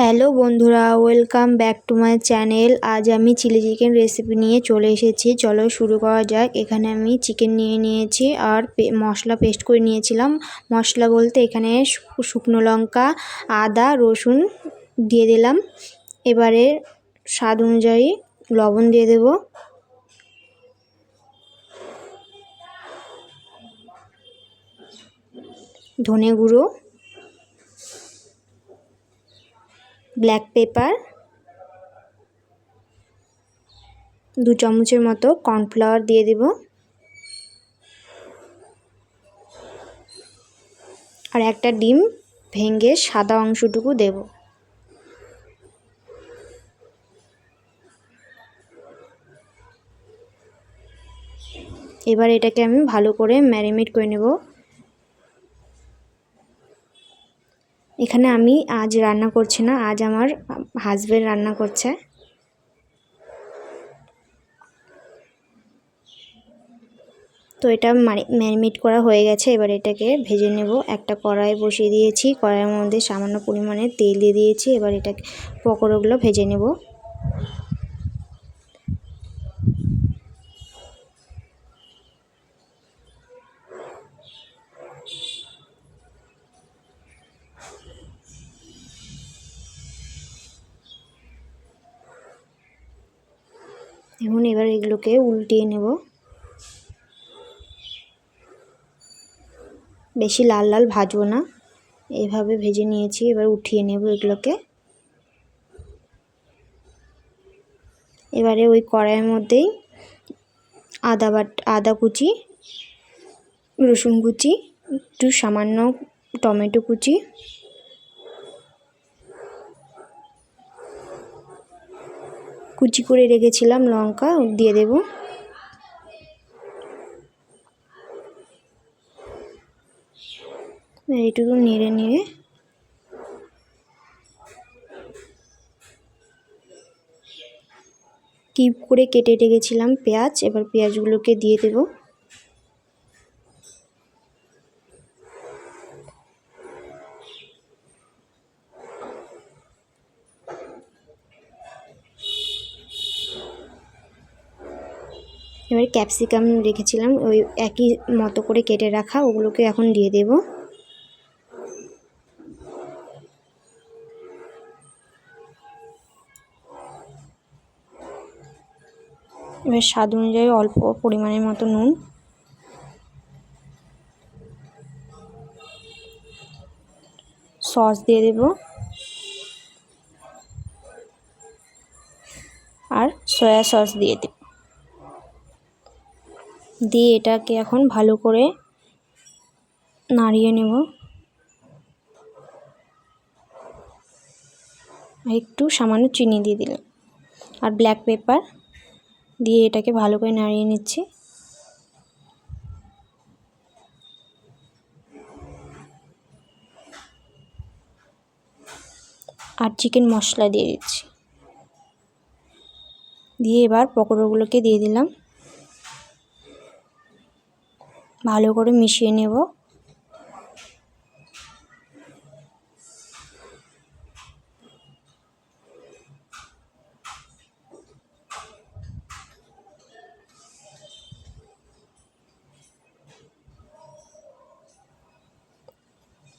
Hello বন্ধুরা, welcome back to my channel. আজ আমি চিলি চিকেন রেসিপি নিয়ে চলে এসেছি। চলো শুরু করা যাক। এখানে আমি চিকেন নিয়ে নিয়েছি আর মশলা পেস্ট করে নিয়েছিলাম। মশলা বলতে এখানে শুকনো লঙ্কা, আদা, রসুন দিয়ে দিলাম। এবারে স্বাদ অনুযায়ী লবণ দিয়ে দেব। ধনে গুঁড়ো। ব্ল্যাক পেপার, দু চামচের মতো কর্নফ্লাওয়ার দিয়ে দেব। আর একটা ডিম ভেঙে সাদা অংশটুকু দেব। এবার এটাকে আমি ভালো করে ম্যারিনেট করে নেব। এখানে আমি আজ রান্না করছি না, আজ আমার হাজব্যান্ড রান্না করছে। তো এটা ম্যারিনেট করা হয়ে গেছে, এবার এটাকে ভেজে নেব। একটা কড়াই বসিয়ে দিয়েছি, কড়াইয়ের মধ্যে সামান্য পরিমাণে তেল দিয়ে দিয়েছি, এবার এটাকে পকোড়াগুলো ভেজে নেব। এখন এবার এগুলোকে উল্টিয়ে নেব। বেশি লাল লাল ভাজবো না। এভাবে ভেজে নিয়েছি, এবার উঠিয়ে নেব এগুলোকে। এবারে ওই কড়াইয়ের মধ্যেই আদা বাট, আদা কুচি, রসুন কুচি, একটু সামান্য টমেটো কুচি কুচি করে রেখেছিলাম লঙ্কা, দিয়ে দেব। এইটুকু নেড়ে নিয়ে কিপ করে কেটে রেখেছিলাম পেঁয়াজ, এবার পেঁয়াজগুলোকে দিয়ে দেবো। এবার ক্যাপসিকাম রেখেছিলাম, ওই একই মতো করে কেটে রাখা, ওগুলোকে এখন দিয়ে দেব। এবার স্বাদ অনুযায়ী অল্প পরিমাণের মতো নুন। সস দিয়ে দেব। আর সয়া সস দিয়ে দেব। দিয়ে এটাকে এখন ভালো করে নাড়িয়ে নেব। একটু সামান্য চিনি দিয়ে দিলাম। আর ব্ল্যাক পেপার দিয়ে এটাকে ভালো করে নাড়িয়ে নিচ্ছি। আর চিকেন মশলা দিয়ে দিচ্ছি। দিয়ে এবার পকোড়াগুলোকে দিয়ে দিলাম। ভালো করে মিশিয়ে নেব।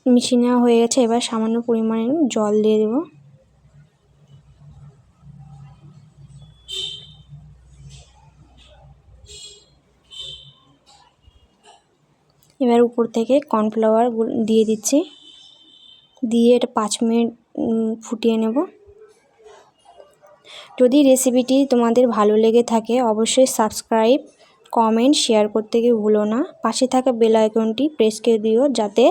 মিশিয়ে নেওয়া হয়ে গেছে এবার সামান্য পরিমাণে জল দিয়ে দেবো। এবার উপর থেকে কর্নফ্লাওয়ার দিয়ে দিচ্ছি। দিয়ে এটা পাঁচ মিনিট ফুটিয়ে নেব। যদি রেসিপিটি তোমাদের ভালো লেগে থাকে, অবশ্যই সাবস্ক্রাইব কমেন্ট শেয়ার করতে গিয়ে ভুলো না। পাশে থাকা বেল আইকনটি প্রেস করে দিও, যাতে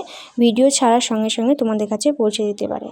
ভিডিও ছাড়ার সঙ্গে সঙ্গে তোমাদের কাছে পৌঁছে দিতে পারে।